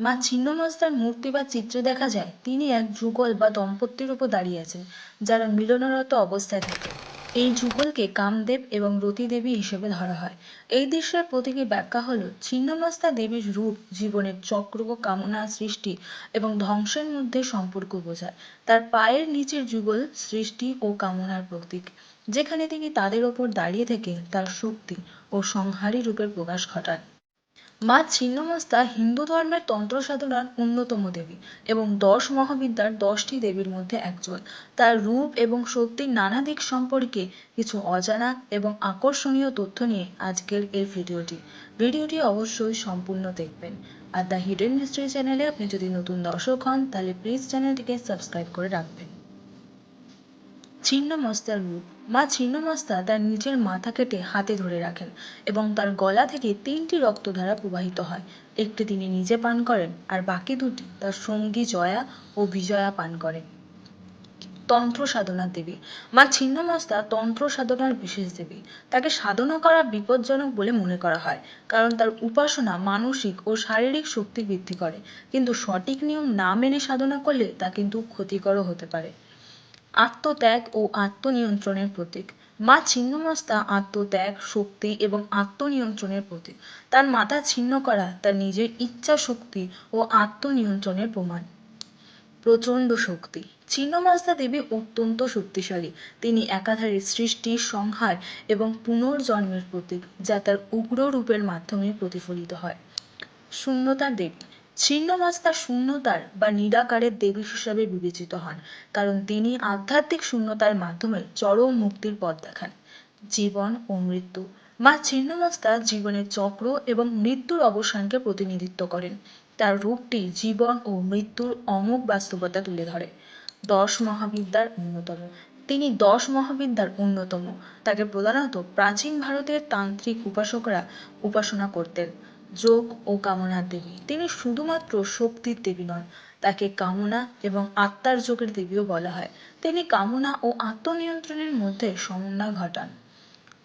মা ছিন্নমস্তার মূর্তি বা চিত্র দেখা যায়, তিনি এক যুগল বা দম্পতির উপর দাঁড়িয়ে আছেন, যারা মিলনরত অবস্থায় থাকে। এই যুগলকে কামদেব এবং রতি দেবী হিসেবে ধরা হয়। এই দৃশ্যের প্রতীকী ব্যাখ্যা হলো, ছিন্নমস্তা দেবীর রূপ জীবনের চক্র কামনা সৃষ্টি এবং ধ্বংসের মধ্যে সম্পর্ক বোঝায়। তার পায়ের নিচের যুগল সৃষ্টি ও কামনার প্রতীক, যেখানে তিনি তাদের ওপর দাঁড়িয়ে থেকে তার শক্তি ও সংহারী রূপের প্রকাশ ঘটান। মা ছিন্নমস্তা হিন্দু ধর্মের তন্ত্র সাধনার অন্যতম দেবী এবং দশ মহাবিদ্যার দশটি দেবীর মধ্যে একজন। তার রূপ এবং শক্তির নানা দিক সম্পর্কে কিছু অজানা এবং আকর্ষণীয় তথ্য নিয়ে আজকের এই ভিডিওটি। ভিডিওটি অবশ্যই সম্পূর্ণ দেখবেন। আর দ্য হিডেন মিস্ট্রি চ্যানেলে আপনি যদি নতুন দর্শক হন, তাহলে প্লিজ চ্যানেলটিকে সাবস্ক্রাইব করে রাখবেন। ছিন্নমস্তার রূপ। মা ছিন্নমস্তা তার নিজের মাথা কেটে হাতে ধরে রাখেন এবং তার গলা থেকে তিনটি রক্তধারা প্রবাহিত হয়। একটি তিনি নিজে পান করেন আর বাকি দুটি তার সঙ্গী জয়া ও বিজয়া পান করেন। তন্ত্র সাধনার দেবী। মা ছিন্নমস্তা তন্ত্র সাধনার বিশেষ দেবী। তাকে সাধনা করা বিপজ্জনক বলে মনে করা হয়, কারণ তার উপাসনা মানসিক ও শারীরিক শক্তি বৃদ্ধি করে। কিন্তু সঠিক নিয়ম না মেনে সাধনা করলে তা কিন্তু ক্ষতিকরও হতে পারে। আত্মত্যাগ ও আত্মনিয়ন্ত্রণের প্রতীক। মা ছিন্নমস্তা আত্মত্যাগ, শক্তি এবং আত্মনিয়ন্ত্রণের প্রতীক। তার মাথা ছিন্ন করা, তার নিজের ইচ্ছা শক্তি ও আত্মনিয়ন্ত্রণের প্রমাণ। প্রচণ্ড শক্তি। ছিন্নমাস্তা দেবী অত্যন্ত শক্তিশালী। তিনি একাধারে সৃষ্টি, সংহার এবং পুনর্জন্মের প্রতীক, যা তার উগ্র রূপের মাধ্যমে প্রতিফলিত হয়। শূন্যতার দেবী। ছিন্নমস্তা শূন্যতার বা নিরাকারের দেবী হিসাবে বিবেচিত হন, কারণ তিনি আধ্যাত্মিক শূন্যতার মাধ্যমে চরম মুক্তির পথ দেখান। জীবন ও মৃত্যু। মা ছিন্নমস্তা জীবনের চক্র এবং মৃত্যুর অবসানকে প্রতিনিধিত্ব করেন। তার রূপটি জীবন ও মৃত্যুর অমোঘ বাস্তবতা তুলে ধরে। দশ মহাবিদ্যার অন্যতম। তিনি দশ মহাবিদ্যার অন্যতম। তাকে প্রধানত প্রাচীন ভারতের তান্ত্রিক উপাসকরা উপাসনা করতেন। যোগ ও কামনার দেবী। তিনি শুধুমাত্র শক্তির দেবী নন, তাকে কামনা এবং আত্মার যোগের দেবীও বলা হয়। তিনি কামনা ও আত্মনিয়ন্ত্রণের মধ্যে সমন্বয় ঘটান।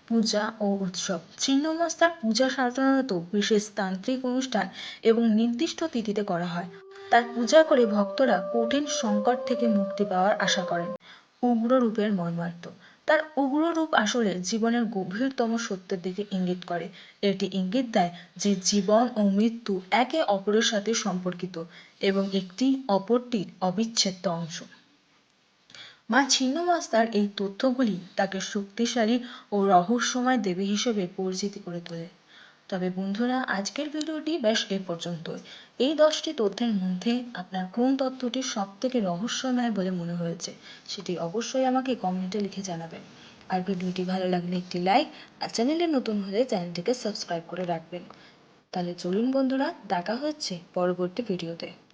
পূজা ও উৎসব। ছিন্নমস্তার পূজা সাধারণত বিশেষ তান্ত্রিক অনুষ্ঠান এবং নির্দিষ্ট তিথিতে করা হয়। তার পূজা করে ভক্তরা কঠিন সংকট থেকে মুক্তি পাওয়ার আশা করেন। উগ্র রূপের মর্মার্থ। তার উগ্র রূপ আসলে জীবনের গভীরতম সত্যের দিকে ইঙ্গিত করে। এটি ইঙ্গিত দেয় যে জীবন ও মৃত্যু একে অপরের সাথে সম্পর্কিত এবং একটি অপরটির অবিচ্ছেদ্য অংশ। মা ছিন্নমস্তার এই তথ্যগুলি তাকে শক্তিশালী ও রহস্যময় দেবী হিসেবে পরিচিতি করে তোলে। তবে বন্ধুরা, আজকের ভিডিওটি ব্যাস এ পর্যন্তই। এই দশটি তথ্যের মধ্যে আপনার কোন তথ্যটি সব থেকে রহস্যময় বলে মনে হয়েছে, সেটি অবশ্যই আমাকে কমেন্টে লিখে জানাবেন। আর ভিডিওটি ভালো লাগলে একটি লাইক আর চ্যানেলে নতুন হলে চ্যানেলটিকে সাবস্ক্রাইব করে রাখবেন। তাহলে চলুন বন্ধুরা, দেখা হচ্ছে পরবর্তী ভিডিওতে।